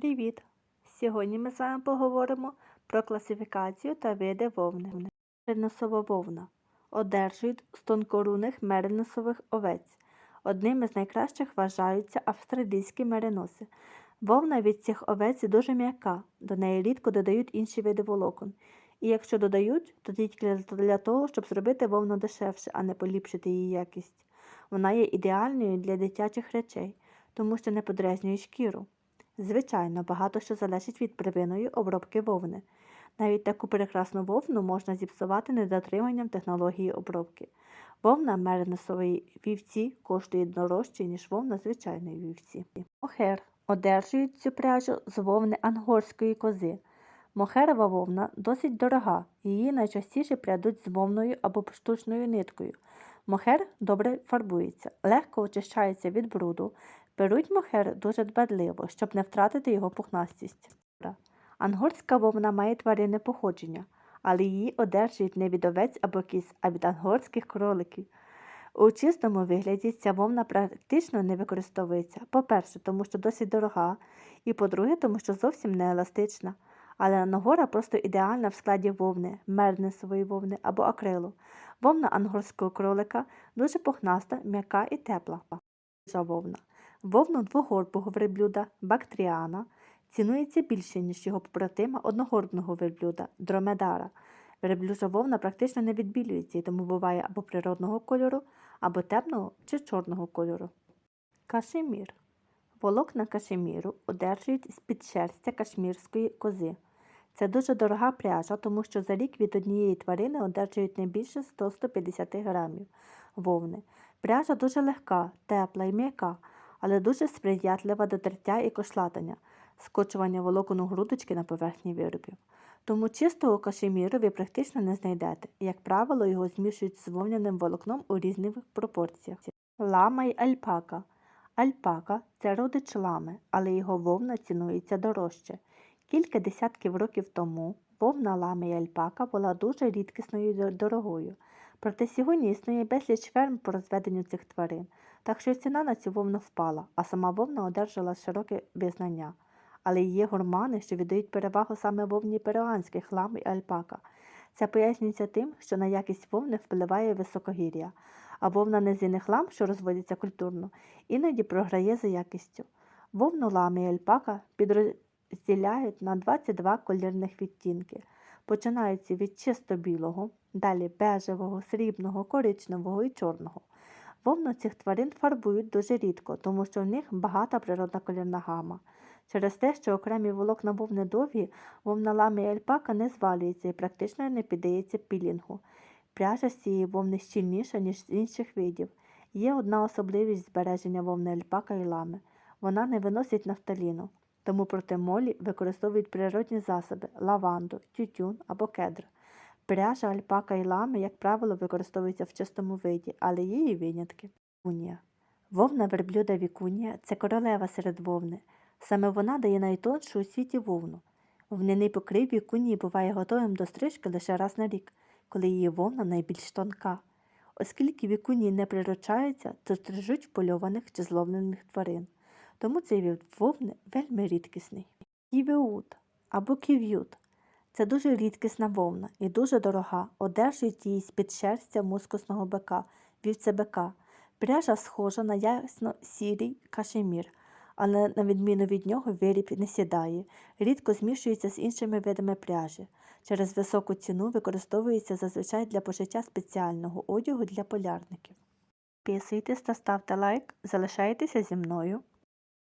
Привіт! Сьогодні ми з вами поговоримо про класифікацію та види вовни. Мериносова вовна одержують з тонкорунних мериносових овець. Одними з найкращих вважаються австралійські мериноси. Вовна від цих овець дуже м'яка, до неї рідко додають інші види волокон. І якщо додають, то тільки для того, щоб зробити вовну дешевше, а не поліпшити її якість. Вона є ідеальною для дитячих речей, тому що не подразнює шкіру. Звичайно, багато що залежить від первинної обробки вовни. Навіть таку прекрасну вовну можна зіпсувати недотриманням технології обробки. Вовна мериносової вівці коштує дорожче, ніж вовна звичайної вівці. Мохер одержують цю пряжу з вовни ангорської кози. Мохерова вовна досить дорога, її найчастіше прядуть з вовною або штучною ниткою. Мохер добре фарбується, легко очищається від бруду, Беруть мохер дуже дбадливо, щоб не втратити його пухнастість. Ангорська вовна має тваринне походження, але її одержують не від овець або кіз, а від ангорських кроликів. У чистому вигляді ця вовна практично не використовується. По-перше, тому що досить дорога, і по-друге, тому що зовсім не еластична. Але ангора просто ідеальна в складі вовни, мернесової вовни або акрилу. Вовна ангорського кролика дуже пухнаста, м'яка і тепла. Вовна. Вовну двогорбого верблюда Бактріана цінується більше, ніж його побратима одногорбного верблюда дромедара. Верблюжа вовна практично не відбілюється і тому буває або природного кольору, або темного чи чорного кольору. Кашемір. Волокна кашеміру одержують з-під шерстя кашмірської кози. Це дуже дорога пряжа, тому що за рік від однієї тварини одержують не більше 100-150 грамів вовни. Пряжа дуже легка, тепла і м'яка але дуже сприятлива до тертя і кошлатання, скочування волокон у грудочки на поверхні виробів. Тому чистого кашеміру ви практично не знайдете, як правило, його змішують з вовняним волокном у різних пропорціях. Лама й альпака. Альпака це родич лами, але його вовна цінується дорожче. Кілька десятків років тому вовна лами й альпака була дуже рідкісною і дорогою. Проте сьогодні існує безліч ферм по розведенню цих тварин, так що ціна на цю вовну впала, а сама вовна одержала широке визнання. Але є гурмани, що віддають перевагу саме вовні перуанських лам і альпака. Це пояснюється тим, що на якість вовни впливає високогір'я, а вовна низинних лам, що розводяться культурно, іноді програє за якістю. Вовну лами і альпака підрозділяють на 22 колірних відтінки, починаються від чисто білого, далі бежевого, срібного, коричневого і чорного. Вовну цих тварин фарбують дуже рідко, тому що в них багата природна колірна гама. Через те, що окремі волокна вовни довгі, вовна лами і альпака не звалюється і практично не піддається пілінгу. Пряжа з цієї вовни щільніша, ніж з інших видів. Є одна особливість збереження вовни альпака і лами. Вона не виносить нафталіну, тому проти молі використовують природні засоби лаванду, тютюн або кедр. Пряжа альпака і лами, як правило, використовується в чистому виді, але є і винятки. Вікунія. Вовна верблюда вікунія це королева серед вовни. Саме вона дає найтоншу у світі вовну. Вовняний покрив вікунії буває готовим до стрижки лише раз на рік, коли її вовна найбільш тонка. Оскільки вікунії не приручаються, то стрижуть впольованих чи зловлених тварин. Тому цей вовни вельми рідкісний. Ківіут або ків'ют це дуже рідкісна вовна і дуже дорога, одержують її з під шерстя мускусного бика, вівцебика. Пряжа схожа на ясно сірий кашемір, але, на відміну від нього, виріб не сідає, рідко змішується з іншими видами пряжі. Через високу ціну використовується зазвичай для пошиття спеціального одягу для полярників. Підписуйтесь та ставте лайк, залишайтеся зі мною.